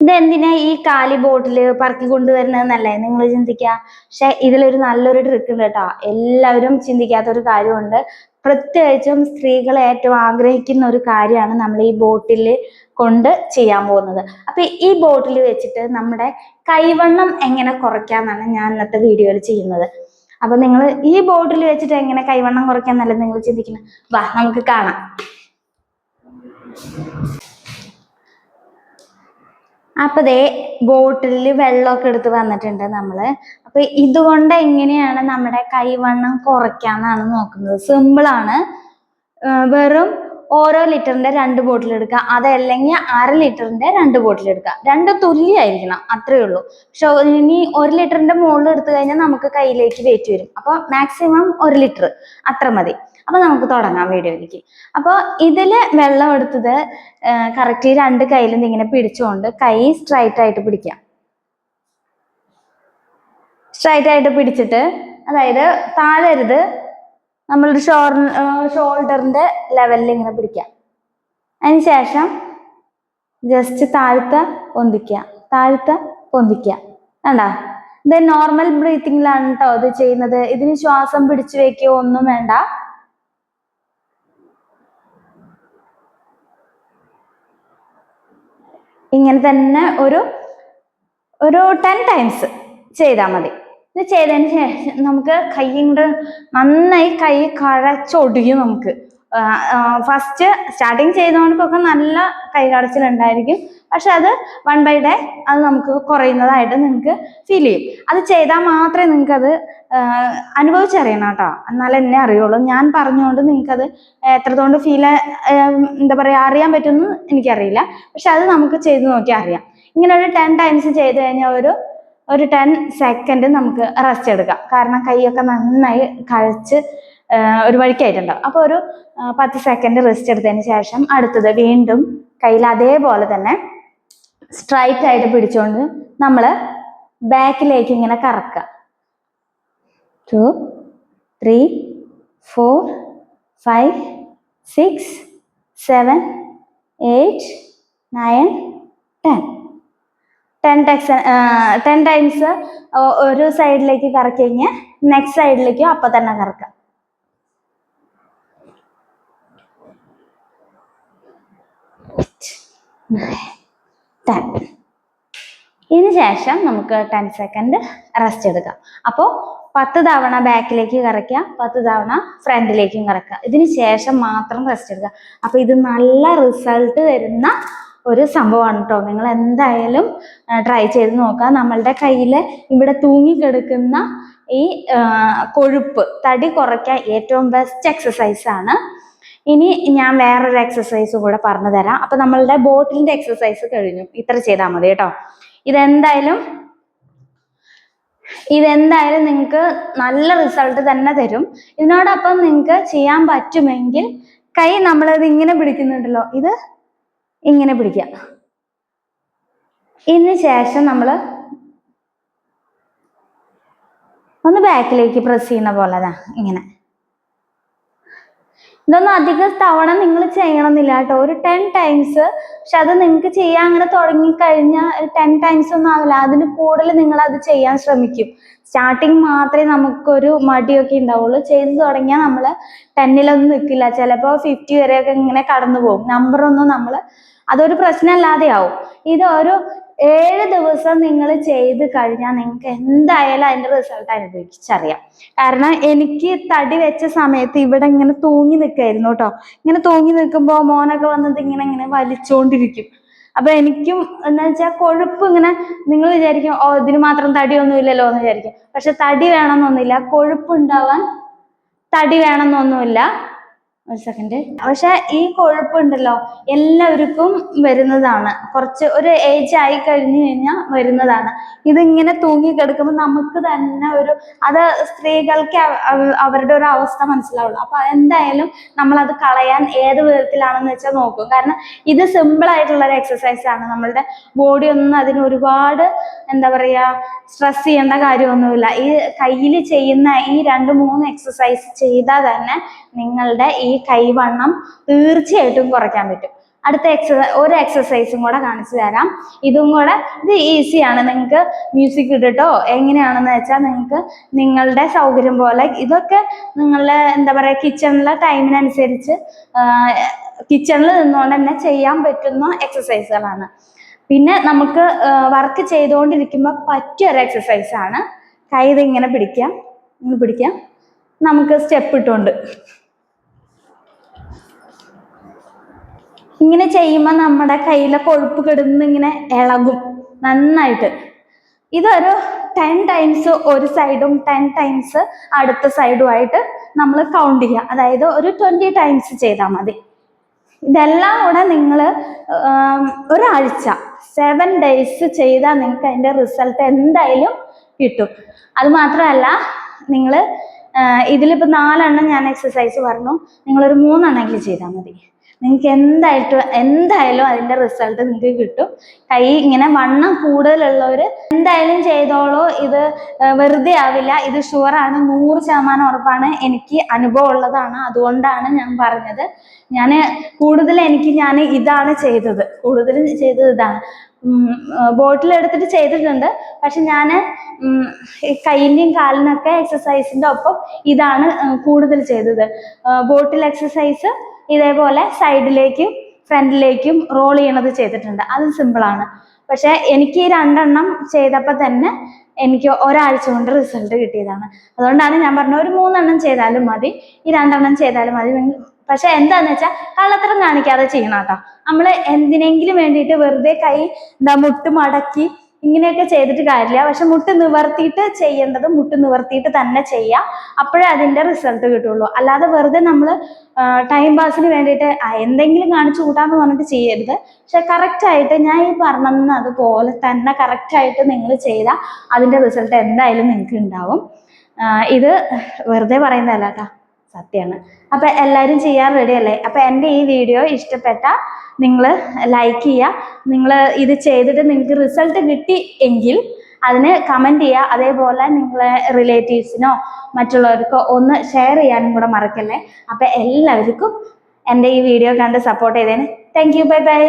ഇതെന്തിനാ ഈ കാലി ബോട്ടിൽ പറക്കി കൊണ്ടുവരുന്നതെന്നല്ലേ നിങ്ങൾ ചിന്തിക്കുക പക്ഷെ ഇതിലൊരു നല്ലൊരു ട്രിക്ക് ഉണ്ട് കേട്ടോ. എല്ലാവരും ചിന്തിക്കാത്ത ഒരു കാര്യമുണ്ട്. പ്രത്യേകിച്ചും സ്ത്രീകൾ ഏറ്റവും ആഗ്രഹിക്കുന്ന ഒരു കാര്യമാണ് നമ്മൾ ഈ ബോട്ടിൽ കൊണ്ട് ചെയ്യാൻ പോകുന്നത്. അപ്പൊ ഈ ബോട്ടിൽ വെച്ചിട്ട് നമ്മുടെ കൈവണ്ണം എങ്ങനെ കുറയ്ക്കാന്നാണ് ഞാൻ ഇന്നത്തെ വീഡിയോയിൽ ചെയ്യുന്നത്. അപ്പൊ നിങ്ങൾ ഈ ബോട്ടിൽ വെച്ചിട്ട് എങ്ങനെ കൈവണ്ണം കുറയ്ക്കാന്നല്ലേ നിങ്ങൾ ചിന്തിക്കുന്നത് വാ നമുക്ക് കാണാം. അപ്പൊ ദേ ബോട്ടിലിൽ വെള്ളമൊക്കെ എടുത്ത് വന്നിട്ടുണ്ട് നമ്മൾ. അപ്പൊ ഇതുകൊണ്ട് എങ്ങനെയാണ് നമ്മുടെ കൈവണ്ണം കുറയ്ക്കാന്നാണ് നോക്കുന്നത്. സിമ്പിൾ ആണ്. വെറും ഓരോ ലിറ്ററിന്റെ രണ്ട് ബോട്ടിൽ എടുക്കുക. അതല്ലെങ്കിൽ അര ലിറ്ററിന്റെ രണ്ട് ബോട്ടിൽ എടുക്കുക. രണ്ട് തുല്യമായിരിക്കണം. അത്രേ ഉള്ളൂ. പക്ഷെ ഇനി ഒരു ലിറ്ററിന്റെ മുകളിൽ എടുത്തു കഴിഞ്ഞാൽ നമുക്ക് കയ്യിലേക്ക് വെയിറ്റ് വരും. അപ്പോൾ മാക്സിമം ഒരു ലിറ്റർ. അത്ര മതി. അപ്പൊ നമുക്ക് തുടങ്ങാം വീഡിയോയിലേക്ക്. അപ്പോൾ ഇതിൽ വെള്ളം എടുത്തത് കറക്റ്റ് രണ്ട് കയ്യിലും ഇങ്ങനെ പിടിച്ചുകൊണ്ട് കൈ സ്ട്രൈറ്റ് ആയിട്ട് പിടിക്കാം സ്ട്രൈറ്റ് ആയിട്ട് പിടിച്ചിട്ട് അതായത് താഴരുത്. നമ്മളൊരു ഷോർ ഷോൾഡറിന്റെ ലെവലിൽ ഇങ്ങനെ പിടിക്കുക അതിന് ശേഷം ജസ്റ്റ് താഴ്ത്ത പൊന്തിക്കുക താഴ്ത്ത പൊന്തിക്കുക വേണ്ട ഇത് നോർമൽ ബ്രീത്തിങ്ങിലാണ് കേട്ടോ ഇത് ചെയ്യുന്നത്. ഇതിന് ശ്വാസം പിടിച്ചു വെക്കുകയോ ഒന്നും വേണ്ട. ഇങ്ങനെ തന്നെ ഒരു ഒരു ടെൻ ടൈംസ് ചെയ്താൽ മതി. ഇത് ചെയ്തതിന് ശേഷം നമുക്ക് കൈ കൊണ്ട് നന്നായി കൈ കഴച്ചൊടിയും നമുക്ക്. ഫസ്റ്റ് സ്റ്റാർട്ടിങ് ചെയ്തവർക്കൊക്കെ നല്ല കൈ കടച്ചിലുണ്ടായിരിക്കും. പക്ഷെ അത് വൺ ബൈ ഡേ അത് നമുക്ക് കുറയുന്നതായിട്ട് നിങ്ങൾക്ക് ഫീൽ ചെയ്യും. അത് ചെയ്താൽ മാത്രമേ നിങ്ങൾക്കത് അനുഭവിച്ചറിയണം കേട്ടോ. എന്നാലേ എന്നെ അറിയുള്ളൂ. ഞാൻ പറഞ്ഞുകൊണ്ട് നിങ്ങൾക്കത് എത്രത്തോണ്ട് ഫീൽ എന്താ പറയുക അറിയാൻ പറ്റുമെന്ന് എനിക്കറിയില്ല. പക്ഷെ അത് നമുക്ക് ചെയ്ത് നോക്കിയാൽ അറിയാം. ഇങ്ങനെ ഒരു ടെൻ ടൈംസ് ചെയ്ത് കഴിഞ്ഞാൽ ഒരു ഒരു ടെൻ സെക്കൻഡ് നമുക്ക് റെസ്റ്റ് എടുക്കാം. കാരണം കൈയൊക്കെ നന്നായി കഴിച്ച് ഒരു വഴിക്കായിട്ടുണ്ടാവും അപ്പോൾ ഒരു പത്ത് സെക്കൻഡ് റെസ്റ്റ് എടുത്തതിന് ശേഷം അടുത്തത് വീണ്ടും കയ്യിൽ അതേപോലെ തന്നെ സ്ട്രൈറ്റ് ആയിട്ട് പിടിച്ചുകൊണ്ട് നമ്മൾ ബാക്കിലേക്ക് ഇങ്ങനെ കറക്കുക. Two three four five six seven eight nine ten ten Tex ten times ഒരു സൈഡിലേക്ക് കറക്കി കഴിഞ്ഞ് നെക്സ്റ്റ് സൈഡിലേക്ക് അപ്പൊ തന്നെ കറക്കാം. ടെൻ ഇതിന് ശേഷം നമുക്ക് ടെൻ സെക്കൻഡ് റെസ്റ്റ് എടുക്കാം. അപ്പോൾ പത്ത് തവണ ബാക്കിലേക്ക് കറക്കുക പത്ത് തവണ ഫ്രണ്ടിലേക്കും കറക്കുക. ഇതിന് ശേഷം മാത്രം റെസ്റ്റ് എടുക്കുക. അപ്പോൾ ഇത് നല്ല റിസൾട്ട് തരുന്ന ഒരു സംഭവമാണ് കേട്ടോ നിങ്ങൾ എന്തായാലും ട്രൈ ചെയ്ത് നോക്കുക. നമ്മളുടെ കയ്യിൽ ഇവിടെ തൂങ്ങിക്കിടക്കുന്ന ഈ കൊഴുപ്പ് തടി കുറയ്ക്കാൻ ഏറ്റവും ബെസ്റ്റ് എക്സസൈസാണ് ഇനി ഞാൻ വേറൊരു എക്സസൈസ് കൂടെ പറഞ്ഞു തരാം. അപ്പൊ നമ്മളുടെ ബോട്ടിലിന്റെ എക്സസൈസ് കഴിഞ്ഞു. ഇത്ര ചെയ്താൽ മതി കേട്ടോ. ഇതെന്തായാലും ഇതെന്തായാലും നിങ്ങൾക്ക് നല്ല റിസൾട്ട് തന്നെ തരും. ഇതിനോടൊപ്പം നിങ്ങൾക്ക് ചെയ്യാൻ പറ്റുമെങ്കിൽ കൈ നമ്മളിത് ഇങ്ങനെ പിടിക്കുന്നുണ്ടല്ലോ. ഇത് ഇങ്ങനെ പിടിക്കുക. ഇതിന് ശേഷം നമ്മൾ ഒന്ന് ബാക്കിലേക്ക് പ്രസ് ചെയ്യുന്ന പോലെ ഇങ്ങനെ. ഇതൊന്നും അധിക തവണ നിങ്ങൾ ചെയ്യണമെന്നില്ല കേട്ടോ. ഒരു ടെൻ ടൈംസ് പക്ഷെ അത് നിങ്ങൾക്ക് ചെയ്യാൻ അങ്ങനെ തുടങ്ങിക്കഴിഞ്ഞാൽ ടെൻ ടൈംസ് ഒന്നും ആവില്ല. അതിന് കൂടുതൽ നിങ്ങൾ അത് ചെയ്യാൻ ശ്രമിക്കും. സ്റ്റാർട്ടിങ് മാത്രമേ നമുക്കൊരു മടിയൊക്കെ ഉണ്ടാവുള്ളൂ. ചെയ്തു തുടങ്ങിയാൽ നമ്മൾ ടെന്നിലൊന്നും നിൽക്കില്ല. ചിലപ്പോൾ ഫിഫ്റ്റി വരെയൊക്കെ ഇങ്ങനെ കടന്നു പോകും നമ്പറൊന്നും നമ്മൾ അതൊരു പ്രശ്നമല്ലാതെ ആവും ഒരു ഏഴ് ദിവസം നിങ്ങൾ ചെയ്ത് കഴിഞ്ഞാൽ നിങ്ങൾക്ക് എന്തായാലും അതിന്റെ റിസൾട്ട് അനുഭവിച്ചറിയാം. കാരണം എനിക്ക് തടി വെച്ച സമയത്ത് ഇവിടെ ഇങ്ങനെ തൂങ്ങി നിൽക്കായിരുന്നു കേട്ടോ ഇങ്ങനെ തൂങ്ങി നിൽക്കുമ്പോൾ മോനൊക്കെ വന്നത് ഇങ്ങനെ ഇങ്ങനെ വലിച്ചോണ്ടിരിക്കും. അപ്പൊ എനിക്കും എന്താ വെച്ചാൽ കൊഴുപ്പ് ഇങ്ങനെ നിങ്ങൾ വിചാരിക്കും ഓ ഇതിന് മാത്രം തടിയൊന്നും ഇല്ലല്ലോ എന്ന് വിചാരിക്കും. പക്ഷെ തടി വേണമെന്നൊന്നുമില്ല. കൊഴുപ്പ് ഉണ്ടാവാൻ തടി വേണമെന്നൊന്നുമില്ല. ഒരു സെക്കൻഡ് പക്ഷെ ഈ കൊഴുപ്പുണ്ടല്ലോ എല്ലാവർക്കും വരുന്നതാണ്. കുറച്ച് ഒരു ഏജ് ആയി കഴിഞ്ഞു കഴിഞ്ഞാൽ വരുന്നതാണ്. ഇതിങ്ങനെ തൂങ്ങി കിടക്കുമ്പോൾ നമുക്ക് തന്നെ ഒരു അത് സ്ത്രീകൾക്ക് അവ- അവ- അവരുടെ ഒരു അവസ്ഥ മനസ്സിലാവുള്ളൂ. അപ്പൊ എന്തായാലും നമ്മൾ അത് കളയാൻ ഏത് വിധത്തിലാണെന്ന് വെച്ചാൽ നോക്കും. കാരണം ഇത് സിമ്പിൾ ആയിട്ടുള്ള ഒരു എക്സസൈസ് ആണ്. നമ്മളുടെ ബോഡി ഒന്നും അതിന് ഒരുപാട് എന്താ പറയാ സ്ട്രെസ് ചെയ്യേണ്ട കാര്യമൊന്നുമില്ല. ഈ കയ്യിൽ ചെയ്യുന്ന ഈ രണ്ട് മൂന്ന് എക്സസൈസ് ചെയ്താൽ തന്നെ നിങ്ങളുടെ ഈ കൈവണ്ണം തീർച്ചയായിട്ടും കുറയ്ക്കാൻ പറ്റും. അടുത്ത എക്സസൈസ് ഒരു എക്സസൈസും കൂടെ കാണിച്ചു തരാം. ഇതും കൂടെ ഇത് ഈസിയാണ് നിങ്ങൾക്ക് മ്യൂസിക് ഇട്ടിട്ടോ എങ്ങനെയാണെന്ന് വെച്ചാൽ നിങ്ങൾക്ക് നിങ്ങളുടെ സൗകര്യം പോലെ ഇതൊക്കെ നിങ്ങളുടെ എന്താ പറയുക കിച്ചണിലെ ടൈമിനനുസരിച്ച് കിച്ചണിൽ നിന്നുകൊണ്ട് തന്നെ ചെയ്യാൻ പറ്റുന്ന എക്സസൈസുകളാണ് പിന്നെ നമുക്ക് വർക്ക് ചെയ്തുകൊണ്ടിരിക്കുമ്പോൾ പറ്റിയൊരു ഒരു എക്സസൈസ് ആണ്. കൈ ഇത് ഇങ്ങനെ പിടിക്കാം. ഇങ്ങനെ പിടിക്കാം. നമുക്ക് സ്റ്റെപ്പ് ഇട്ടുകൊണ്ട് ഇങ്ങനെ ചെയ്യുമ്പോൾ നമ്മുടെ കയ്യിലെ കൊഴുപ്പ് കിടന്ന് ഇങ്ങനെ ഇളകും നന്നായിട്ട്. ഇതൊരു ടെൻ ടൈംസ് ഒരു സൈഡും ടെൻ ടൈംസ് അടുത്ത സൈഡുമായിട്ട് നമ്മൾ കൗണ്ട് ചെയ്യുക. അതായത് ഒരു ട്വന്റി ടൈംസ് ചെയ്താൽ മതി. ഇതെല്ലാം കൂടെ നിങ്ങൾ ഒരാഴ്ച സെവൻ ഡേയ്സ് ചെയ്താൽ നിങ്ങൾക്ക് അതിന്റെ റിസൾട്ട് എന്തായാലും കിട്ടും. അത് മാത്രമല്ല നിങ്ങൾ ഇതിലിപ്പോൾ നാലെണ്ണം ഞാൻ എക്സസൈസ് പറഞ്ഞു. നിങ്ങളൊരു മൂന്നെണ്ണമെങ്കിലും ചെയ്താൽ മതി. നിങ്ങൾക്ക് എന്തായിട്ടും എന്തായാലും അതിന്റെ റിസൾട്ട് നിങ്ങൾക്ക് കിട്ടും. കൈ ഇങ്ങനെ വണ്ണം കൂടുതലുള്ളവർ എന്തായാലും ചെയ്തോളൂ. ഇത് വെറുതെ ആവില്ല. ഇത് ഷുവറാണ് നൂറ് ശതമാനം ഉറപ്പാണ്. എനിക്ക് അനുഭവം ഉള്ളതാണ്. അതുകൊണ്ടാണ് ഞാൻ പറഞ്ഞത്. ഞാൻ കൂടുതൽ എനിക്ക് ഞാൻ ഇതാണ് ചെയ്തത്. കൂടുതലും ചെയ്തത് ഇതാണ്. ബോട്ടിൽ എടുത്തിട്ട് ചെയ്തിട്ടുണ്ട്. പക്ഷെ ഞാൻ കൈയിന്റെയും കാലിനൊക്കെ എക്സസൈസിന്റെ ഒപ്പം ഇതാണ് കൂടുതൽ ചെയ്തത്. ബോട്ടിൽ എക്സസൈസ് ഇതേപോലെ സൈഡിലേക്കും ഫ്രണ്ടിലേക്കും റോൾ ചെയ്യണത് ചെയ്തിട്ടുണ്ട്. അത് സിമ്പിളാണ് പക്ഷെ എനിക്ക് ഈ രണ്ടെണ്ണം ചെയ്തപ്പോൾ തന്നെ എനിക്ക് ഒരാഴ്ച കൊണ്ട് റിസൾട്ട് കിട്ടിയതാണ്. അതുകൊണ്ടാണ് ഞാൻ പറഞ്ഞത് ഒരു മൂന്നെണ്ണം ചെയ്താലും മതി ഈ രണ്ടെണ്ണം ചെയ്താലും മതി. പക്ഷെ എന്താന്ന് വെച്ചാൽ കള്ളത്തരം കാണിക്കാതെ ചെയ്യണം കേട്ടോ. നമ്മൾ എന്തിനെങ്കിലും വേണ്ടിയിട്ട് വെറുതെ കൈ എന്താ മുട്ട് മടക്കി ഇങ്ങനെയൊക്കെ ചെയ്തിട്ട് കാര്യമില്ല. പക്ഷെ മുട്ട് നിവർത്തിയിട്ട് ചെയ്യേണ്ടത് മുട്ട് നിവർത്തിയിട്ട് തന്നെ ചെയ്യാം. അപ്പോഴേ അതിന്റെ റിസൾട്ട് കിട്ടുള്ളൂ അല്ലാതെ വെറുതെ നമ്മൾ ടൈം പാസിന് വേണ്ടിയിട്ട് എന്തെങ്കിലും കാണിച്ചു കൂട്ടാന്ന് പറഞ്ഞിട്ട് ചെയ്യരുത്. പക്ഷെ കറക്റ്റായിട്ട് ഞാൻ ഈ പറഞ്ഞത് അതുപോലെ തന്നെ കറക്റ്റായിട്ട് നിങ്ങൾ ചെയ്താൽ അതിന്റെ റിസൾട്ട് എന്തായാലും നിങ്ങൾക്ക് ഉണ്ടാവും. ഇത് വെറുതെ പറയുന്നതല്ല കേട്ടോ. സത്യമാണ് അപ്പൊ എല്ലാവരും ചെയ്യാൻ റെഡി അല്ലേ? അപ്പൊ എന്റെ ഈ വീഡിയോ ഇഷ്ടപ്പെട്ട നിങ്ങൾ ലൈക്ക് ചെയ്യുക. നിങ്ങൾ ഇത് ചെയ്തിട്ട് നിങ്ങൾക്ക് റിസൾട്ട് കിട്ടി എങ്കിൽ അതിന് കമന്റ് ചെയ്യുക. അതേപോലെ നിങ്ങളെ റിലേറ്റീവ്സിനോ മറ്റുള്ളവർക്കോ ഒന്ന് ഷെയർ ചെയ്യാനും കൂടെ മറക്കല്ലേ? അപ്പം എല്ലാവർക്കും എന്റെ ഈ വീഡിയോ കണ്ട് സപ്പോർട്ട് ചെയ്തേന് താങ്ക് യു ബൈ ബൈ